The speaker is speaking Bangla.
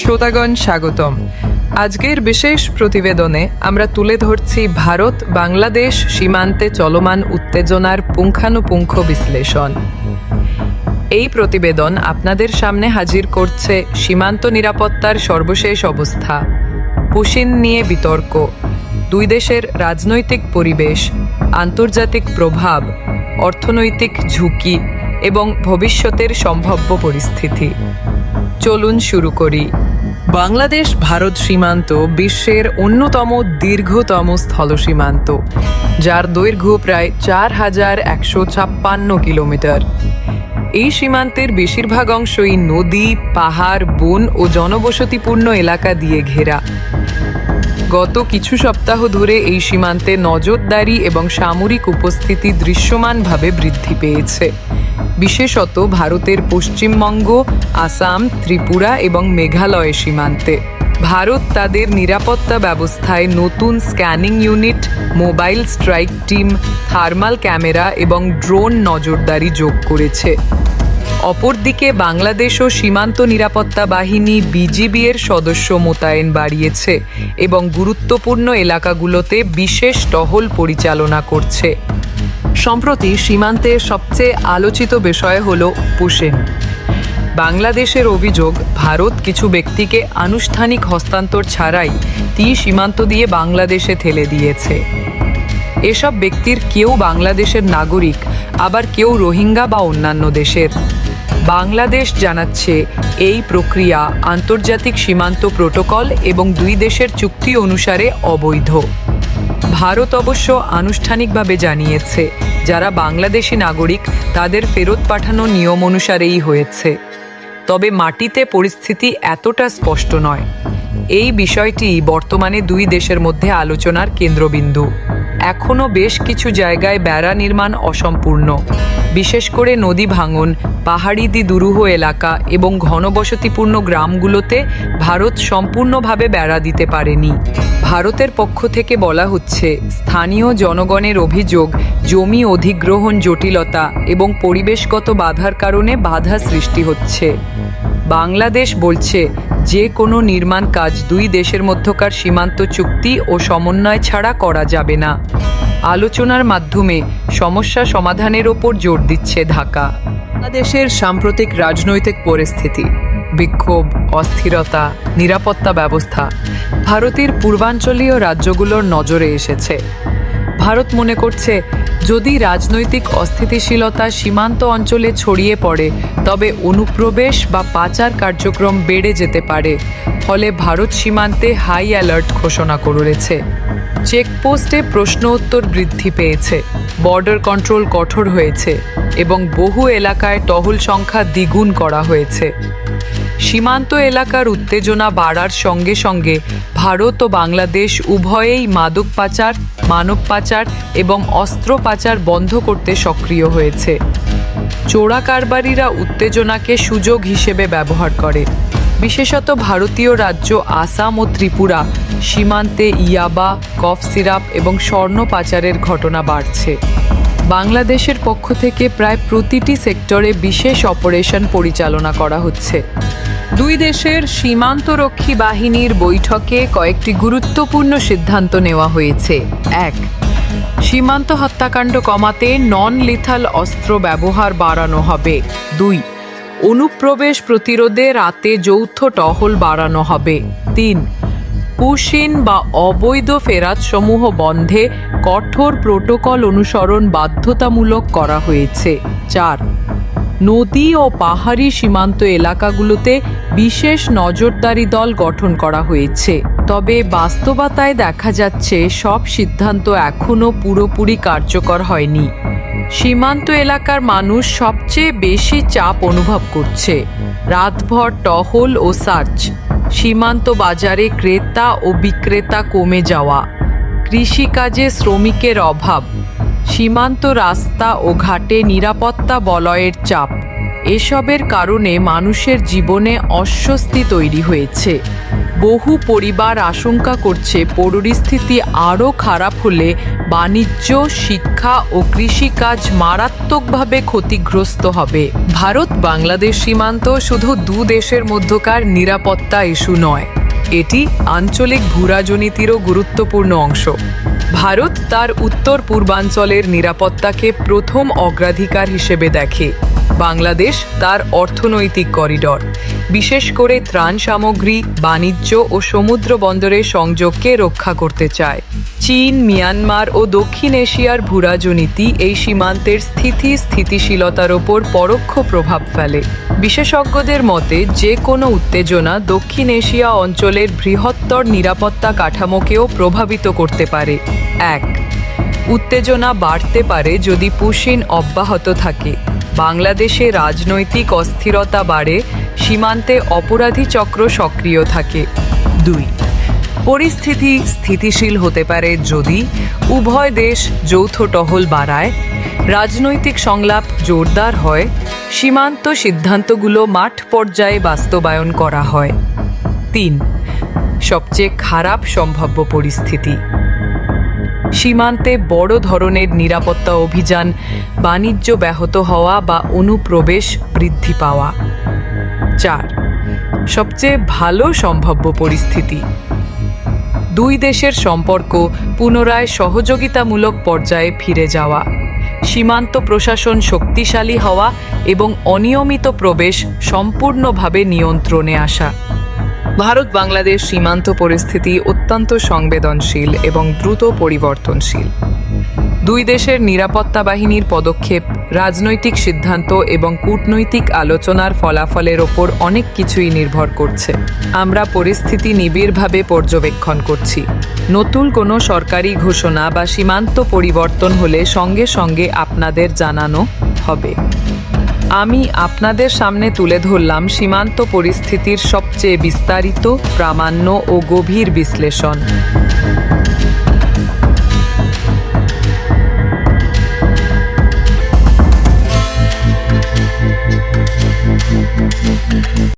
শ্রোতাগণ স্বাগতম। আজকের বিশেষ প্রতিবেদনে আমরা তুলে ধরছি ভারত, বাংলাদেশ সীমান্তে চলমান উত্তেজনার পুঙ্খানুপুঙ্খ বিশ্লেষণ। এই প্রতিবেদন আপনাদের সামনে হাজির করছে সীমান্ত নিরাপত্তার সর্বশেষ অবস্থা, পুশিন নিয়ে বিতর্ক, দুই দেশের রাজনৈতিক পরিবেশ, আন্তর্জাতিক প্রভাব, অর্থনৈতিক ঝুঁকি এবং ভবিষ্যতের সম্ভাব্য পরিস্থিতি। চলুন শুরু করি। বাংলাদেশ ভারত সীমান্ত বিশ্বের অন্যতম দীর্ঘতম স্থল সীমান্ত, যার দৈর্ঘ্য প্রায় চার হাজার একশো ছাপ্পান্ন কিলোমিটার। এই সীমান্তের বেশিরভাগ অংশই নদী, পাহাড়, বন ও জনবসতিপূর্ণ এলাকা দিয়ে ঘেরা। গত কিছু সপ্তাহ ধরে এই সীমান্তে নজরদারি এবং সামরিক উপস্থিতি দৃশ্যমানভাবে বৃদ্ধি পেয়েছে। বিশেষত ভারতের পশ্চিমবঙ্গ, আসাম, ত্রিপুরা এবং মেঘালয় সীমান্তে। ভারত তাদের নিরাপত্তা ব্যবস্থায় নতুন scanning unit, mobile strike team, thermal camera এবং ড্রোন নজরদারি যোগ করেছে। অপরদিকে বাংলাদেশও সীমান্ত নিরাপত্তা বাহিনী বিজিবি এর সদস্য মোতায়েন বাড়িয়েছে এবং গুরুত্বপূর্ণ এলাকাগুলোতে বিশেষ টহল পরিচালনা করছে। সম্প্রতি সীমান্তে সবচেয়ে আলোচিত বিষয় হল পুশেন। বাংলাদেশের অভিযোগ, ভারত কিছু ব্যক্তিকে আনুষ্ঠানিক হস্তান্তর ছাড়াই তি সীমান্ত দিয়ে বাংলাদেশে ঠেলে দিয়েছে। এসব ব্যক্তির কেউ বাংলাদেশের নাগরিক, আবার কেউ রোহিঙ্গা বা অন্যান্য দেশের। বাংলাদেশ জানাচ্ছে, এই প্রক্রিয়া আন্তর্জাতিক সীমান্ত প্রোটোকল এবং দুই দেশের চুক্তি অনুসারে অবৈধ। ভারত অবশ্য আনুষ্ঠানিকভাবে জানিয়েছে, যারা বাংলাদেশি নাগরিক তাদের ফেরত পাঠানো নিয়ম অনুসারেই হয়েছে। তবে মাটিতে পরিস্থিতি এতটা স্পষ্ট নয়। এই বিষয়টি বর্তমানে দুই দেশের মধ্যে আলোচনার কেন্দ্রবিন্দু। এখনও বেশ কিছু জায়গায় বেড়া নির্মাণ অসম্পূর্ণ। বিশেষ করে নদী ভাঙন, পাহাড়ি দি দুরূহ এলাকা এবং ঘনবসতিপূর্ণ গ্রামগুলোতে ভারত সম্পূর্ণভাবে বেড়া দিতে পারেনি। ভারতের পক্ষ থেকে বলা হচ্ছে, স্থানীয় জনগণের অভিযোগ, জমি অধিগ্রহণ জটিলতা এবং পরিবেশগত বাধার কারণে বাধা সৃষ্টি হচ্ছে। বাংলাদেশ বলছে যে কোনো নির্মাণ কাজ দুই দেশের মধ্যকার সীমান্ত চুক্তি ও সমন্বয় ছাড়া করা যাবে না। আলোচনার মাধ্যমে সমস্যা সমাধানের ওপর জোর দিচ্ছে ঢাকা। বাংলাদেশের সাম্প্রতিক রাজনৈতিক পরিস্থিতি, বিক্ষোভ, অস্থিরতা, নিরাপত্তা ব্যবস্থা, ভারতের পূর্বাঞ্চলীয় রাজ্যগুলোর নজরে এসেছে। ভারত মনে করছে, যদি রাজনৈতিক অস্থিতিশীলতা সীমান্ত অঞ্চলে ছড়িয়ে পড়ে, তবে অনুপ্রবেশ বা পাচার কার্যক্রম বেড়ে যেতে পারে। ফলে ভারত সীমান্তে হাই অ্যালার্ট ঘোষণা করেছে। চেকপোস্টে প্রশ্ন উত্তর বৃদ্ধি পেয়েছে। বর্ডার কন্ট্রোল কঠোর হয়েছে এবং বহু এলাকায় টহল সংখ্যা দ্বিগুণ করা হয়েছে। সীমান্ত এলাকার উত্তেজনা বাড়ার সঙ্গে সঙ্গে ভারত ও বাংলাদেশ উভয়েই মাদক পাচার, মানব পাচার এবং অস্ত্র পাচার বন্ধ করতে সক্রিয় হয়েছে। চোরা কারবারিরা উত্তেজনাকে সুযোগ হিসেবে ব্যবহার করে। বিশেষত ভারতীয় রাজ্য আসাম ও ত্রিপুরা সীমান্তে ইয়াবা, কফ সিরাপ এবং স্বর্ণ পাচারের ঘটনা বাড়ছে। বাংলাদেশের পক্ষ থেকে প্রায় প্রতিটি সেক্টরে বিশেষ অপারেশন পরিচালনা করা হচ্ছে। দুই দেশের সীমান্তরক্ষী বাহিনীর বৈঠকে কয়েকটি গুরুত্বপূর্ণ সিদ্ধান্ত নেওয়া হয়েছে। এক, সীমান্ত হত্যাকাণ্ড কমাতে নন লিথাল অস্ত্র ব্যবহার বাড়ানো হবে। দুই, অনুপ্রবেশ প্রতিরোধে রাতে যৌথ টহল বাড়ানো হবে। তিন পুশিন বা অবৈধ ফেরাতসমূহ বন্ধে কঠোর প্রোটোকল অনুসরণ বাধ্যতামূলক করা হয়েছে। চার, নদী ও পাহাড়ি সীমান্ত এলাকাগুলোতে বিশেষ নজরদারি দল গঠন করা হয়েছে। তবে বাস্তবতায় দেখা যাচ্ছে, সব সিদ্ধান্ত এখনও পুরোপুরি কার্যকর হয়নি। সীমান্ত এলাকার মানুষ সবচেয়ে বেশি চাপ অনুভব করছে। রাতভর টহল ও সার্চ। সীমান্ত বাজারে ক্রেতা ও বিক্রেতা কমে যাওয়া। কৃষিকাজে শ্রমিকের অভাব। সীমান্ত রাস্তা ও ঘাটে নিরাপত্তা বলয়ের চাপ। এসবের কারণে মানুষের জীবনে অস্বস্তি তৈরি হয়েছে। বহু পরিবার আশঙ্কা করছে পরিস্থিতি আরও খারাপ হলে বাণিজ্য, শিক্ষা ও কৃষিকাজ মারাত্মকভাবে ক্ষতিগ্রস্ত হবে। ভারত বাংলাদেশ সীমান্ত শুধু দু দেশের মধ্যকার নিরাপত্তা ইস্যু নয়, এটি আঞ্চলিক ভূরাজনীতিরও গুরুত্বপূর্ণ অংশ। ভারত তার উত্তর পূর্বাঞ্চলের নিরাপত্তাকে প্রথম অগ্রাধিকার হিসেবে দেখে। বাংলাদেশ তার অর্থনৈতিক করিডর। বিশেষ করে ত্রাণ সামগ্রী, বাণিজ্য ও সমুদ্র বন্দরের সংযোগকে রক্ষা করতে চায়। চীন, মিয়ানমার ও দক্ষিণ এশিয়ার ভূরাজনীতি এই সীমান্তের স্থিতি স্থিতিশীলতার ওপর পরোক্ষ প্রভাব ফেলে। বিশেষজ্ঞদের মতে, যে কোনো উত্তেজনা দক্ষিণ এশিয়া অঞ্চলের বৃহত্তর নিরাপত্তা কাঠামোকেও প্রভাবিত করতে পারে। এক, উত্তেজনা বাড়তে পারে যদি পুশিন অব্যাহত থাকে। বাংলাদেশে রাজনৈতিক অস্থিরতা বাড়ে, সীমান্তে অপরাধী চক্র সক্রিয় থাকে। দুই, পরিস্থিতি স্থিতিশীল হতে পারে যদি উভয় দেশ যৌথ টহল বাড়ায়, রাজনৈতিক সংলাপ জোরদার হয়, সীমান্ত সিদ্ধান্তগুলো মাঠ পর্যায়ে বাস্তবায়ন করা হয়। তিন, সবচেয়ে খারাপ সম্ভাব্য পরিস্থিতি। সীমান্তে বড় ধরনের নিরাপত্তা অভিযান, বাণিজ্য ব্যাহত হওয়া বা অনুপ্রবেশ বৃদ্ধি পাওয়া। চার, সবচেয়ে ভালো সম্ভাব্য পরিস্থিতি। দুই দেশের সম্পর্ক পুনরায় সহযোগিতামূলক পর্যায়ে ফিরে যাওয়া, সীমান্ত প্রশাসন শক্তিশালী হওয়া এবং অনিয়মিত প্রবেশ সম্পূর্ণভাবে নিয়ন্ত্রণে আসা। ভারত বাংলাদেশ সীমান্ত পরিস্থিতি অত্যন্ত সংবেদনশীল এবং দ্রুত পরিবর্তনশীল। দুই দেশের নিরাপত্তা বাহিনীর পদক্ষেপ, রাজনৈতিক সিদ্ধান্ত এবং কূটনৈতিক আলোচনার ফলাফলের ওপর অনেক কিছুই নির্ভর করছে। আমরা পরিস্থিতি নিবিড়ভাবে পর্যবেক্ষণ করছি। নতুন কোনো সরকারি ঘোষণা বা সীমান্ত পরিবর্তন হলে সঙ্গে সঙ্গে আপনাদের জানানো হবে। আমি আপনাদের সামনে তুলে ধরলাম সীমান্ত পরিস্থিতির সবচেয়ে বিস্তারিত প্রামাণ্য ও গভীর বিশ্লেষণ।